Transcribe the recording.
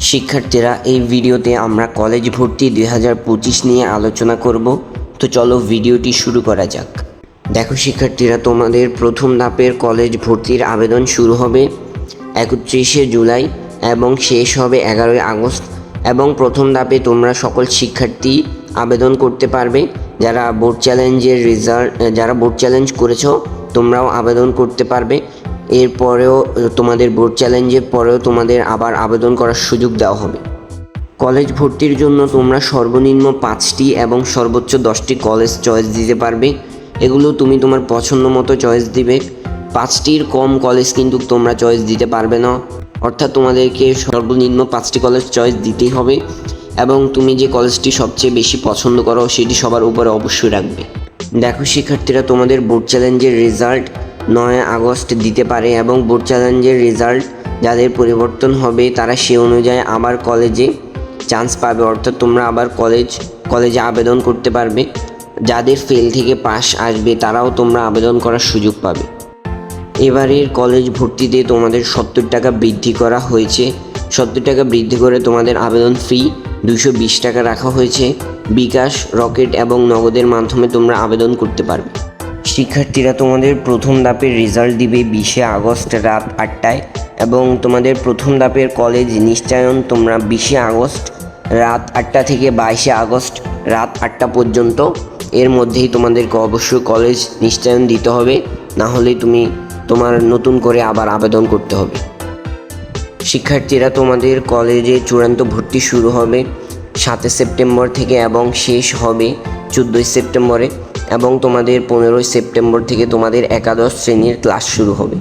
শিক্ষার্থীরা, এই ভিডিওতে আমরা কলেজ ভর্তি দুই হাজার পঁচিশ নিয়ে আলোচনা করব। তো চলো ভিডিওটি শুরু করা যাক। দেখো শিক্ষার্থীরা, তোমাদের প্রথম ধাপের কলেজ ভর্তির আবেদন শুরু হবে একত্রিশে জুলাই এবং শেষ হবে এগারোই আগস্ট এবং প্রথম ধাপে তোমরা সকল শিক্ষার্থী আবেদন করতে পারবে। যারা বোর্ড চ্যালেঞ্জের রেজাল্ট যারা বোর্ড চ্যালেঞ্জ করেছ, তোমরাও আবেদন করতে পারবে। এরপরেও, তোমাদের বোর্ড চ্যালেঞ্জের পরেও তোমাদের আবার আবেদন করার সুযোগ দেওয়া হবে। কলেজ ভর্তির জন্য তোমরা সর্বনিম্ন পাঁচটি এবং সর্বোচ্চ দশটি কলেজ চয়েস দিতে পারবে। এগুলো তুমি তোমার পছন্দ মতো চয়েস দিবে। পাঁচটির কম কলেজ কিন্তু তোমরা চয়েস দিতে পারবে না। অর্থাৎ তোমাদেরকে সর্বনিম্ন পাঁচটি কলেজ চয়েস দিতেই হবে এবং তুমি যে কলেজটি সবচেয়ে বেশি পছন্দ করো, সেটি সবার উপরে অবশ্যই রাখবে। দেখো, শিক্ষার্থীরা, তোমাদের বোর্ড চ্যালেঞ্জের রেজাল্ট নয় আগস্ট দিতে পারে এবং বোর্ড চ্যালেঞ্জের রেজাল্ট যাদের পরিবর্তন হবে তারা সে অনুযায়ী আবার কলেজে চান্স পাবে। অর্থাৎ তোমরা আবার কলেজ, কলেজে আবেদন করতে পারবে। যাদের ফেল থেকে পাস আসবে, তারাও তোমরা আবেদন করার সুযোগ পাবে। এবারের কলেজ ভর্তিতে তোমাদের সত্তর টাকা বৃদ্ধি করা হয়েছে। সত্তর টাকা বৃদ্ধি করে তোমাদের আবেদন ফি দুশো বিশ টাকা রাখা হয়েছে। বিকাশ, রকেট এবং নগদের মাধ্যমে তোমরা আবেদন করতে পারবে। শিক্ষার্থীরা তোমাদের প্রথম ধাপের রেজাল্ট দিবে বিশে আগস্ট রাত আটটায় এবং তোমাদের প্রথম ধাপের কলেজ নিশ্চয়ন তোমরা বিশে আগস্ট রাত আটটা থেকে বাইশে আগস্ট রাত আটটা পর্যন্ত। এর মধ্যেই তোমাদেরকে অবশ্যই কলেজ নিশ্চয়ন দিতে হবে, না হলে তুমি তোমার নতুন করে আবার আবেদন করতে হবে। শিক্ষার্থীরা তোমাদের কলেজে চূড়ান্ত ভর্তি শুরু হবে সাতই সেপ্টেম্বর থেকে এবং শেষ হবে চোদ্দোই সেপ্টেম্বরে এবং তোমাদের পনেরোই সেপ্টেম্বর থেকে তোমাদের একাদশ শ্রেণির ক্লাস শুরু হবে।